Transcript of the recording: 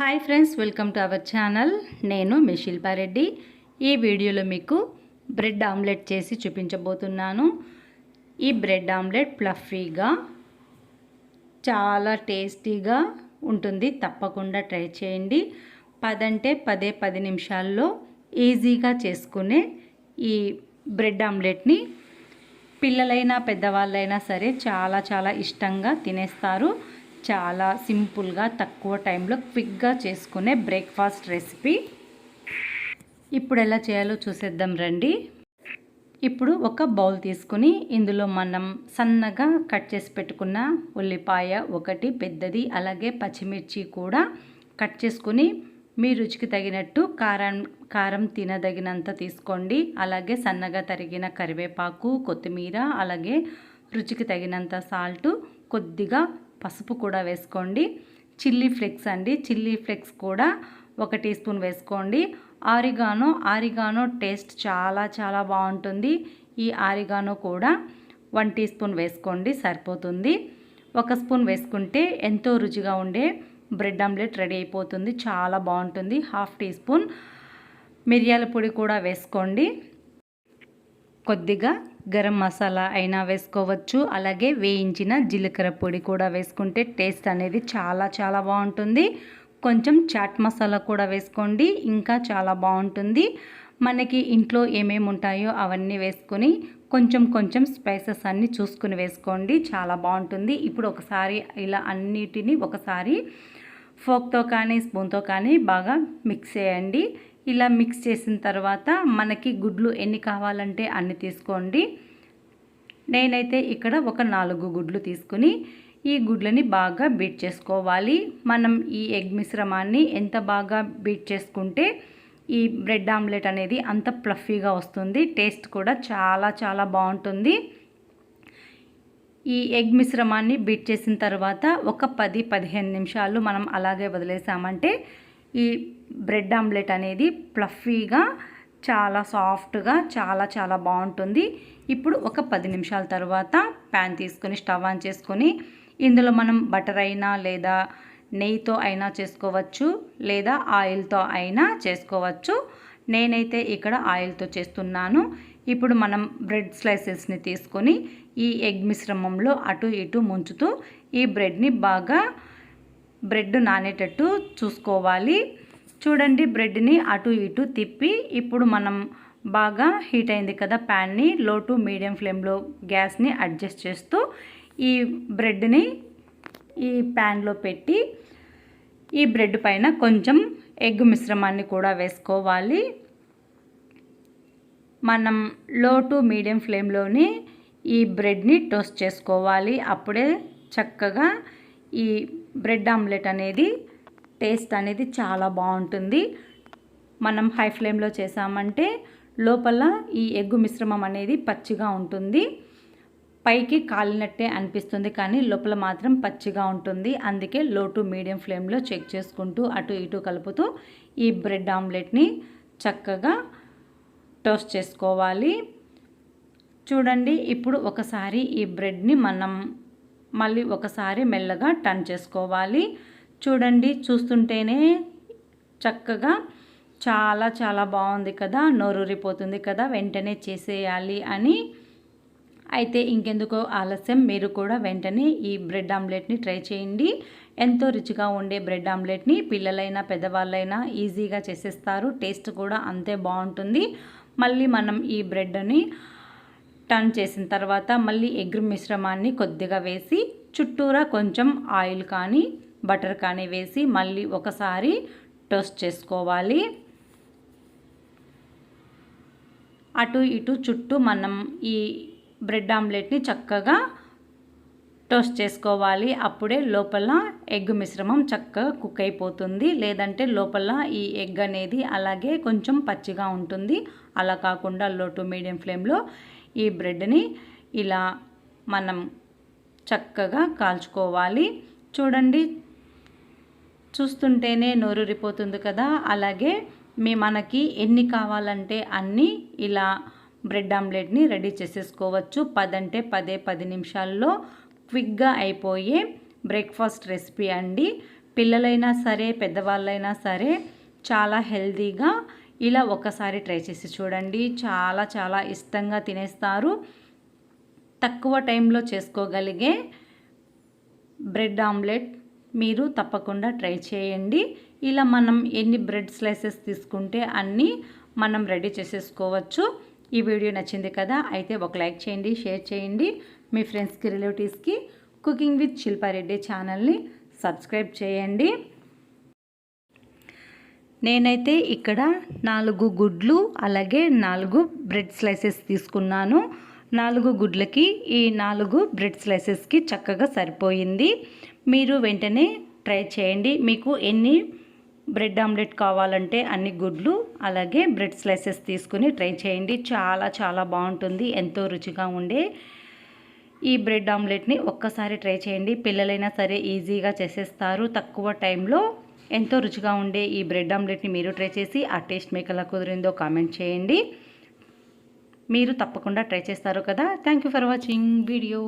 Hi friends welcome to our channel. నేను మీ శిల్పారెడ్డి ఈ వీడియోలో మీకు బ్రెడ్ ఆమ్లెట్ చేసి చూపించబోతున్నాను. ఈ బ్రెడ్ ఆమ్లెట్ ప్లఫీగా చాలా టేస్టీగా ఉంటుంది. తప్పకుండా ట్రై చేయండి. పదంటే పదే పది నిమిషాల్లో ఈజీగా చేసుకునే ఈ బ్రెడ్ ఆమ్లెట్ని పిల్లలైనా పెద్దవాళ్ళైనా సరే చాలా చాలా ఇష్టంగా తినేస్తారు. చాలా సింపుల్గా తక్కువ టైంలో క్విక్గా చేసుకునే బ్రేక్ఫాస్ట్ రెసిపీ. ఇప్పుడు ఎలా చేయాలో చూసేద్దాం రండి. ఇప్పుడు ఒక బౌల్ తీసుకుని ఇందులో మనం సన్నగా కట్ చేసి పెట్టుకున్న ఉల్లిపాయ ఒకటి పెద్దది అలాగే పచ్చిమిర్చి కూడా కట్ చేసుకుని మీ రుచికి తగినట్టు కారం కారం తినదగినంత తీసుకోండి. అలాగే సన్నగా తరిగిన కరివేపాకు కొత్తిమీర అలాగే రుచికి తగినంత సాల్ట్ కొద్దిగా పసుపు కూడా వేసుకోండి. చిల్లీ ఫ్లెక్స్ అండి. చిల్లీ ఫ్లెక్స్ కూడా ఒక టీ స్పూన్ వేసుకోండి. ఆరిగానో ఆరిగానో టేస్ట్ చాలా చాలా బాగుంటుంది. ఈ ఆరిగానో కూడా వన్ టీ స్పూన్ వేసుకోండి సరిపోతుంది. ఒక స్పూన్ వేసుకుంటే ఎంతో రుచిగా ఉండే బ్రెడ్ ఆమ్లెట్ రెడీ అయిపోతుంది. చాలా బాగుంటుంది. హాఫ్ టీ స్పూన్ మిరియాల పొడి కూడా వేసుకోండి. కొద్దిగా గరం మసాలా అయినా వేసుకోవచ్చు. అలాగే వేయించిన జీలకర్ర పొడి కూడా వేసుకుంటే టేస్ట్ అనేది చాలా చాలా బాగుంటుంది. కొంచెం చాట్ మసాలా కూడా వేసుకోండి ఇంకా చాలా బాగుంటుంది. మనకి ఇంట్లో ఏమేమి ఉంటాయో అవన్నీ వేసుకొని కొంచెం కొంచెం స్పైసెస్ అన్నీ చూసుకుని వేసుకోండి చాలా బాగుంటుంది. ఇప్పుడు ఒకసారి ఇలా అన్నిటినీ ఒకసారి ఫోక్తో కానీ స్పూన్తో కానీ బాగా మిక్స్ చేయండి. ఇలా మిక్స్ చేసిన తర్వాత మనకి గుడ్లు ఎన్ని కావాలంటే అన్ని తీసుకోండి. నేనైతే ఇక్కడ ఒక నాలుగు గుడ్లు తీసుకుని ఈ గుడ్లని బాగా బీట్ చేసుకోవాలి. మనం ఈ ఎగ్ మిశ్రమాన్ని ఎంత బాగా బీట్ చేసుకుంటే ఈ బ్రెడ్ ఆమ్లెట్ అనేది అంత ప్లఫీగా వస్తుంది. టేస్ట్ కూడా చాలా చాలా బాగుంటుంది. ఈ ఎగ్ మిశ్రమాన్ని బీట్ చేసిన తర్వాత ఒక పది పదిహేను నిమిషాలు మనం అలాగే వదిలేసామంటే ఈ బ్రెడ్ ఆమ్లెట్ అనేది ప్లఫీగా చాలా సాఫ్ట్గా చాలా చాలా బాగుంటుంది. ఇప్పుడు ఒక పది నిమిషాల తర్వాత ప్యాన్ తీసుకొని స్టవ్ ఆన్ చేసుకొని ఇందులో మనం బటర్ అయినా లేదా నెయ్యితో అయినా చేసుకోవచ్చు లేదా ఆయిల్తో అయినా చేసుకోవచ్చు. నేనైతే ఇక్కడ ఆయిల్తో చేస్తున్నాను. ఇప్పుడు మనం బ్రెడ్ స్లైసెస్ని తీసుకొని ఈ ఎగ్ మిశ్రమంలో అటు ఇటు ముంచుతూ ఈ బ్రెడ్ని బాగా బ్రెడ్ నానేటట్టు చూసుకోవాలి. చూడండి బ్రెడ్ని అటు ఇటు తిప్పి ఇప్పుడు మనం బాగా హీట్ అయింది కదా ప్యాన్ని లో టు మీడియం ఫ్లేమ్లో గ్యాస్ని అడ్జస్ట్ చేస్తూ ఈ బ్రెడ్ని ఈ ప్యాన్లో పెట్టి ఈ బ్రెడ్ పైన కొంచెం ఎగ్ మిశ్రమాన్ని కూడా వేసుకోవాలి. మనం లో టు మీడియం ఫ్లేమ్లోని ఈ బ్రెడ్ని టోస్ట్ చేసుకోవాలి. అప్పుడే చక్కగా ఈ బ్రెడ్ ఆమ్లెట్ అనేది టేస్ట్ అనేది చాలా బాగుంటుంది. మనం హై ఫ్లేమ్లో చేసామంటే లోపల ఈ ఎగ్గు మిశ్రమం అనేది పచ్చిగా ఉంటుంది. పైకి కాలినట్టే అనిపిస్తుంది కానీ లోపల మాత్రం పచ్చిగా ఉంటుంది. అందుకే లో టు మీడియం ఫ్లేమ్లో చెక్ చేసుకుంటూ అటు ఇటు కలుపుతూ ఈ బ్రెడ్ ఆమ్లెట్ని చక్కగా టోస్ట్ చేసుకోవాలి. చూడండి ఇప్పుడు ఒకసారి ఈ బ్రెడ్ని మనం మళ్ళీ ఒకసారి మెల్లగా టర్న్ చేసుకోవాలి. చూడండి చూస్తుంటేనే చక్కగా చాలా చాలా బాగుంది కదా నోరూరిపోతుంది కదా వెంటనే చేసేయాలి అని. అయితే ఇంకెందుకో ఆలస్యం మీరు కూడా వెంటనే ఈ బ్రెడ్ ఆమ్లెట్ని ట్రై చేయండి. ఎంతో రుచిగా ఉండే బ్రెడ్ ఆమ్లెట్ని పిల్లలైనా పెద్దవాళ్ళైనా ఈజీగా చేసేస్తారు. టేస్ట్ కూడా అంతే బాగుంటుంది. మళ్ళీ మనం ఈ బ్రెడ్ని టర్న్ చేసిన తర్వాత మళ్ళీ ఎగ్ మిశ్రమాన్ని కొద్దిగా వేసి చుట్టూరా కొంచెం ఆయిల్ కానీ బటర్ కానీ వేసి మళ్ళీ ఒకసారి టోస్ట్ చేసుకోవాలి. అటు ఇటు చుట్టూ మనం ఈ బ్రెడ్ ఆమ్లెట్ని చక్కగా టోస్ట్ చేసుకోవాలి. అప్పుడే లోపల ఎగ్ మిశ్రమం చక్కగా కుక్ అయిపోతుంది. లేదంటే లోపల ఈ ఎగ్ అనేది అలాగే కొంచెం పచ్చిగా ఉంటుంది. అలా కాకుండా లో టు మీడియం ఫ్లేమ్లో ఈ బ్రెడ్ని ఇలా మనం చక్కగా కాల్చుకోవాలి. చూడండి చూస్తుంటేనే నోరూరిపోతుంది కదా. అలాగే మీ మనకి ఎన్ని కావాలంటే అన్నీ ఇలా బ్రెడ్ ఆమ్లెట్ని రెడీ చేసేసుకోవచ్చు. పదంటే పదే పది నిమిషాల్లో క్విక్గా అయిపోయే బ్రేక్ఫాస్ట్ రెసిపీ అండి. పిల్లలైనా సరే పెద్దవాళ్ళైనా సరే చాలా హెల్తీగా ఇలా ఒకసారి ట్రై చేసి చూడండి. చాలా చాలా ఇష్టంగా తినేస్తారు. తక్కువ టైంలో చేసుకోగలిగే బ్రెడ్ ఆమ్లెట్ మీరు తప్పకుండా ట్రై చేయండి. ఇలా మనం ఎన్ని బ్రెడ్ స్లైసెస్ తీసుకుంటే అన్నీ మనం రెడీ చేసేసుకోవచ్చు. ఈ వీడియో నచ్చింది కదా అయితే ఒక లైక్ చేయండి షేర్ చేయండి. మీ ఫ్రెండ్స్కి రిలేటివ్స్కి కుకింగ్ విత్ శిల్పారెడ్డి ఛానల్ని సబ్స్క్రైబ్ చేయండి. నేనైతే ఇక్కడ నాలుగు గుడ్లు అలాగే నాలుగు బ్రెడ్ స్లైసెస్ తీసుకున్నాను. నాలుగు గుడ్లకి ఈ నాలుగు బ్రెడ్ స్లైసెస్కి చక్కగా సరిపోయింది. మీరు వెంటనే ట్రై చేయండి. మీకు ఎన్ని బ్రెడ్ ఆమ్లెట్ కావాలంటే అన్ని గుడ్లు అలాగే బ్రెడ్ స్లైసెస్ తీసుకుని ట్రై చేయండి. చాలా చాలా బాగుంటుంది. ఎంతో రుచిగా ఉండే ఈ బ్రెడ్ ఆమ్లెట్ని ఒక్కసారి ట్రై చేయండి. పిల్లలైనా సరే ఈజీగా చేసేస్తారు. తక్కువ టైంలో ఎంతో రుచిగా ఉండే ఈ బ్రెడ్ ఆమ్లెట్ని మీరు ట్రై చేసి ఆ టేస్ట్ మీకు ఎలా కుదిరిందో కామెంట్ చేయండి. మీరు తప్పకుండా ట్రై చేస్తారు కదా. Thank you for watching video